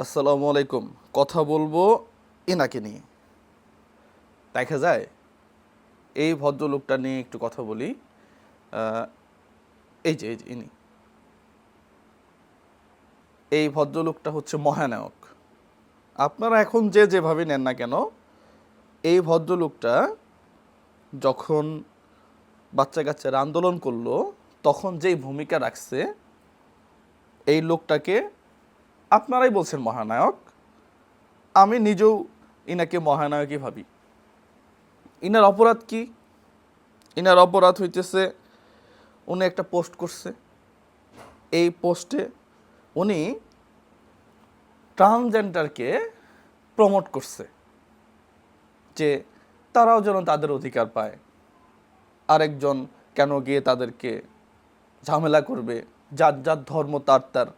আসসালামু আলাইকুম। কথা বলব এনাকে নিয়ে। দেখা যায়, এই ভদ্রলোকটা নিয়ে একটু কথা বলি। এই যে এই যে, ইনি। এই ভদ্রলোকটা হচ্ছে মহানায়ক। আপনারা এখন যে যেভাবে নেন না কেন, এই ভদ্রলোকটা যখন বাচ্চা কাচ্চারা আন্দোলন করল, তখন যেই ভূমিকা রাখছে, এই লোকটাকে আপনারাই বলছেন মহানায়ক। আমি নিজেও ইনাকে মহানায়কই ভাবি। ইনার অপরাধ কি? ইনার অপরাধ হইতেছে, উনি একটা পোস্ট করছে। এই পোস্টে উনি ট্রান্সজেন্ডারকে প্রমোট করছে, যে তারাও যেন তাদের অধিকার পায়। আরেকজন কেন গিয়ে তাদেরকে ঝামেলা করবে? যার যার ধর্ম, তার তার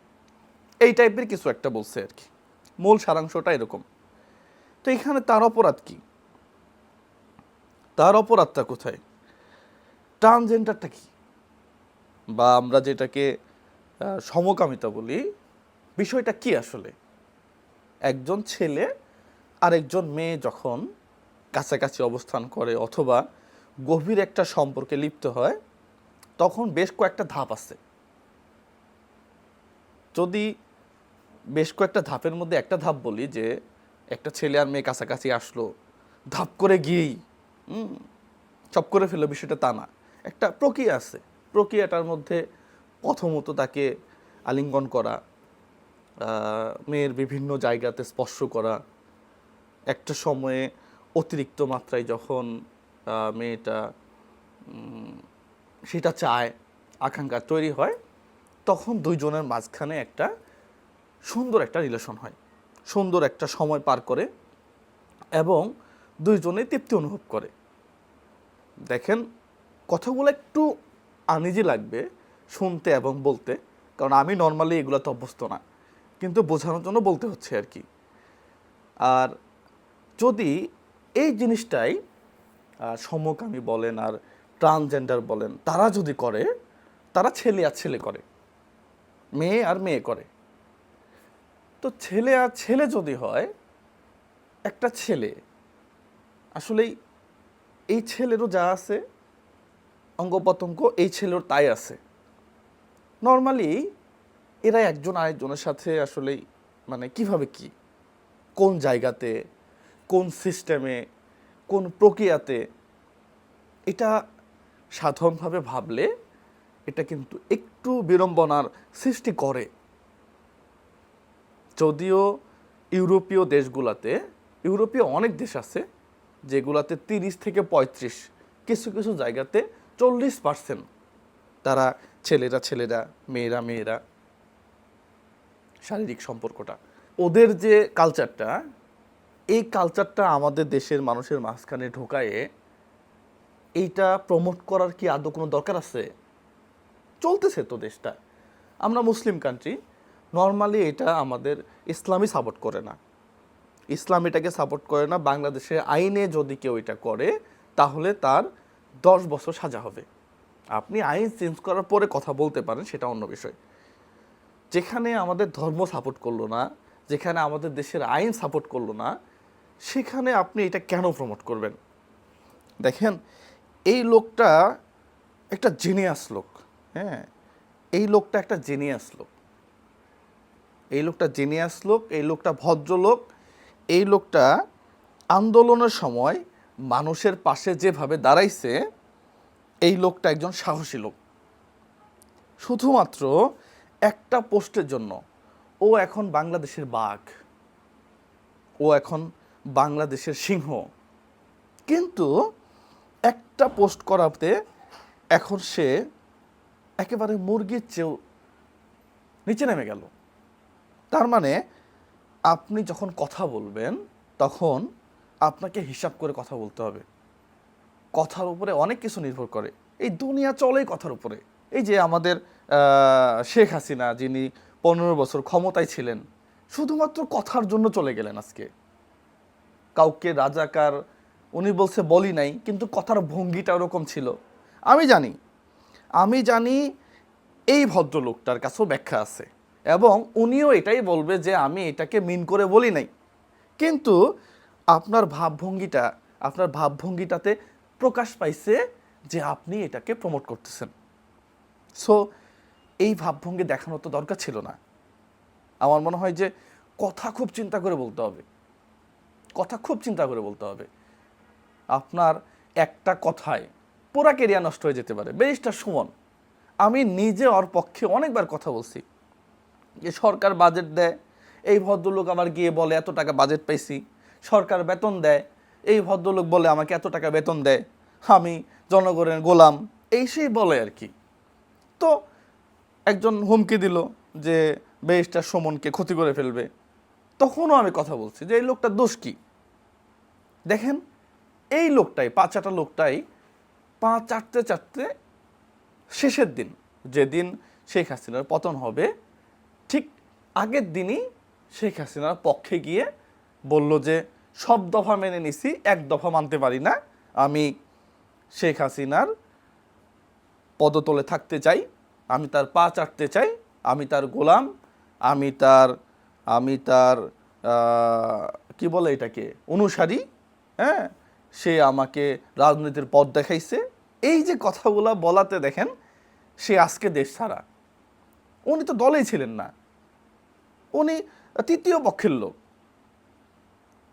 এই টাইপের কিছু একটা বলছে আর কি। মূল সারাংশটা এরকম। তো এখানে তার অপরাধ কি? তার অপরাধটা কোথায়? ট্রানজেন্ডারটা কি? বা আমরা যেটাকে সমকামিতা বলি, বিষয়টা কি আসলে? একজন ছেলে আরেকজন মেয়ে যখন কাছাকাছি অবস্থান করে অথবা গভীর একটা সম্পর্কে লিপ্ত হয়, তখন বেশ কয়েকটা ধাপ আছে। যদি বেশ কয়েকটা ধাপের মধ্যে একটা ধাপ বলি যে একটা ছেলে আর মেয়ে কাছাকাছি আসলো, ধাপ করে গিয়েই চপ করে ফেলল, বিষয়টা তা না। একটা প্রক্রিয়া আছে। প্রক্রিয়াটার মধ্যে প্রথমত তাকে আলিঙ্গন করা মেয়ের বিভিন্ন জায়গাতে স্পর্শ করা, একটা সময়ে অতিরিক্ত মাত্রায় যখন মেয়েটা সেটা চায়, আকাঙ্ক্ষা তৈরি হয়, তখন দুইজনের মাঝখানে একটা সুন্দর একটা রিলেশন হয়। সুন্দর একটা সময় পার করে এবং দুইজনে তৃপ্তি অনুভব করে। দেখেন, কথাগুলো একটু আনিজি লাগবে শুনতে এবং বলতে, কারণ আমি নর্মালি এগুলো তো অভ্যস্ত না। কিন্তু বোঝানোর জন্য বলতে হচ্ছে আর কি। আর যদি এই জিনিসটাই সমকামী বলেন আর ট্রান্সজেন্ডার বলেন, তারা যদি করে, তারা ছেলে আর ছেলে করে, মেয়ে আর মেয়ে করে। তো ছেলে আর ছেলে যদি হয়, একটা ছেলে, আসলেই এই ছেলেরও যা আছে অঙ্গ প্রত্যঙ্গ এই ছেলের তাই আছে। নর্মালি এরা একজন আরেকজনের সাথে আসলেই মানে কীভাবে কি? কোন জায়গাতে, কোন সিস্টেমে কোন প্রক্রিয়াতে, এটা সাধারণভাবে ভাবলে এটা কিন্তু একটু বিড়ম্বনার সৃষ্টি করে। যদিও ইউরোপীয় দেশগুলাতে, ইউরোপীয় অনেক দেশ আছে যেগুলাতে তিরিশ থেকে পঁয়ত্রিশ কিছু কিছু জায়গাতে চল্লিশ পার্সেন্ট তারা ছেলেরা ছেলেরা, মেয়েরা মেয়েরা শারীরিক সম্পর্কটা। ওদের যে কালচারটা এই কালচারটা আমাদের দেশের মানুষের মাঝখানে ঢোকায়ে এইটা প্রমোট করার কি আদৌ কোনো দরকার আছে? চলতেছে তো দেশটা। আমরা মুসলিম কান্ট্রি নর্মালি এটা আমাদের ইসলামই সাপোর্ট করে না। ইসলাম এটাকে সাপোর্ট করে না, বাংলাদেশের আইনে যদি কেউ এটা করে, তাহলে তার দশ বছর সাজা হবে। আপনি আইন চেঞ্জ করার পরে কথা বলতে পারেন, সেটা অন্য বিষয়। যেখানে আমাদের ধর্ম সাপোর্ট করল না, যেখানে আমাদের দেশের আইন সাপোর্ট করল না, সেখানে আপনি এটা কেন প্রমোট করবেন? দেখেন, এই লোকটা একটা জেনিয়াস লোক হ্যাঁ? এই লোকটা একটা জেনিয়াস লোক। এই লোকটা জেনিয়াস লোক, এই লোকটা ভদ্রলোক, এই লোকটা আন্দোলনের সময় মানুষের পাশে যেভাবে দাঁড়াইছে, এই লোকটা একজন সাহসী লোক। শুধুমাত্র একটা পোস্টের জন্য। ও এখন বাংলাদেশের বাঘ। ও এখন বাংলাদেশের সিংহ। কিন্তু একটা পোস্ট করাতে এখন সে একেবারে মুরগির চেয়েও নিচে নেমে গেল। তার মানে আপনি যখন কথা বলবেন, তখন আপনাকে হিসাব করে কথা বলতে হবে। কথার উপরে অনেক কিছু নির্ভর করে। এই দুনিয়া চলেই কথার উপরে। এই যে আমাদের শেখ হাসিনা, যিনি পনেরো বছর ক্ষমতায় ছিলেন, শুধুমাত্র কথার জন্য চলে গেলেন আজকে। কাউকে রাজাকার, উনি বলছে বলি নাই, কিন্তু কথার ভঙ্গিটা ওরকম ছিল। আমি জানি আমি জানি এই ভদ্রলোকটার কাছেও ব্যাখ্যা আছে। এবং উনিও এটাই বলবে যে আমি এটাকে মিন করে বলি নাই। কিন্তু আপনার ভাবভঙ্গিটা, আপনার ভাবভঙ্গিটাতে প্রকাশ পাইছে যে আপনি এটাকে প্রমোট করতেছেন। সো এই ভাবভঙ্গি দেখানোর তো দরকার ছিল না। আমার মনে হয় যে কথা খুব চিন্তা করে বলতে হবে। কথা খুব চিন্তা করে বলতে হবে। আপনার একটা কথায় পুরা কেরিয়ার নষ্ট হয়ে যেতে পারে। ব্যারিস্টার সুমন, আমি নিজে ওর পক্ষে অনেকবার কথা বলছি। সরকার বাজেট দেয়, এই ভদ্রলোক আবার গিয়ে বলে, এত টাকা বাজেট পাইছি। সরকার বেতন দেয়, এই ভদ্রলোক বলে, আমাকে এত টাকা বেতন দেয় আমি জনগণের গোলাম। এই সেই বলে আর কি। তো একজন হুমকি দিল যে ব্যারিস্টার সুমনকে ক্ষতি করে ফেলবে। তখনও আমি কথা বলছি যে, এই লোকটার দোষ কি? দেখেন, এই লোকটাই পা চাটা লোকটাই পা চাটতে চাটতে শেষের দিন, যেদিন শেখ হাসিনার পতন হবে আগের দিনই শেখ হাসিনার পক্ষে গিয়ে বলল যে, সব দফা মেনে নিছি, এক দফা মানতে পারি না। আমি শেখ হাসিনার পদতলে থাকতে চাই, আমি তার পা চাটতে চাই, আমি তার গোলাম, আমি তার আমি তার কি বলে এটাকে, অনুসারী হ্যাঁ? সে আমাকে রাজনীতির পথ দেখাইছে। এই যে কথাগুলো বলাতে দেখেন, সে আজকে দেশ ছাড়া। উনি তো দলেই ছিলেন না। উনি তৃতীয় পক্ষের লোক।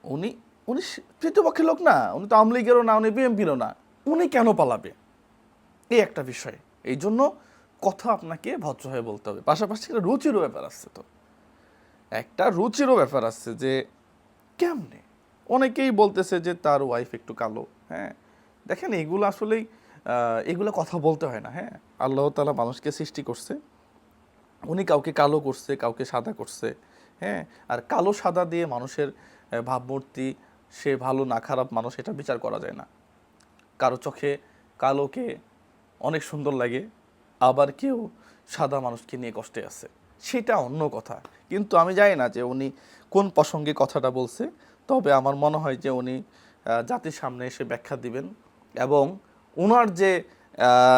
উনি উনি তৃতীয় পক্ষের লোক না, উনি তো আওয়ামী লীগেরও না, উনি বিএনপিরও না। উনি কেন পালাবে? এই একটা বিষয়। এই জন্য কথা আপনাকে ভদ্র হয়ে বলতে হবে। পাশাপাশি একটা রুচিরও ব্যাপার আসছে তো। একটা রুচিরও ব্যাপার আসছে যে কেমনে? অনেকেই বলতেছে যে তার ওয়াইফ একটু কালো হ্যাঁ? দেখেন এগুলো আসলেই এগুলো কথা বলতে হয় না হ্যাঁ? আল্লাহ তালা মানুষকে সৃষ্টি করছে। উনি কাউকে কালো করছে, কাউকে সাদা করছে হ্যাঁ? আর কালো সাদা দিয়ে মানুষের ভাবমূর্তি, সে ভালো না খারাপ মানুষ, এটা বিচার করা যায় না। কারও চোখে কালোকে অনেক সুন্দর লাগে, আবার কেউ সাদা মানুষকে নিয়ে কষ্টে আছে। সেটা অন্য কথা। কিন্তু আমি জানি না যে উনি কোন প্রসঙ্গে কথাটা বলছে, তবে আমার মনে হয় যে উনি জাতির সামনে এসে ব্যাখ্যা দিবেন এবং ওনার যে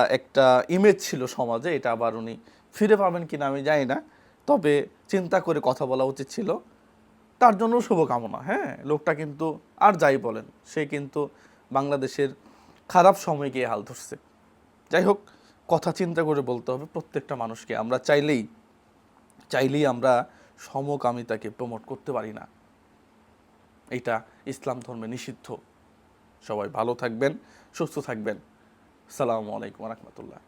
একটা ইমেজ ছিল সমাজে, এটা আবার উনি ফিরে পাবেন কিনা আমি জানি না। তবে চিন্তা করে কথা বলা উচিত ছিল। তার জন্য শুভকামনা হ্যাঁ? লোকটা কিন্তু আর যাই বলেন, সে কিন্তু বাংলাদেশের খারাপ সময় গিয়ে হাল ধরছে। যাই হোক, কথা চিন্তা করে বলতে হবে প্রত্যেকটা মানুষকে। আমরা চাইলেই চাইলেই আমরা সমকামিতাকে প্রমোট করতে পারি না। এটা ইসলাম ধর্মে নিষিদ্ধ। সবাই ভালো থাকবেন, সুস্থ থাকবেন। সালামু আলাইকুম রহমতুল্লাহ।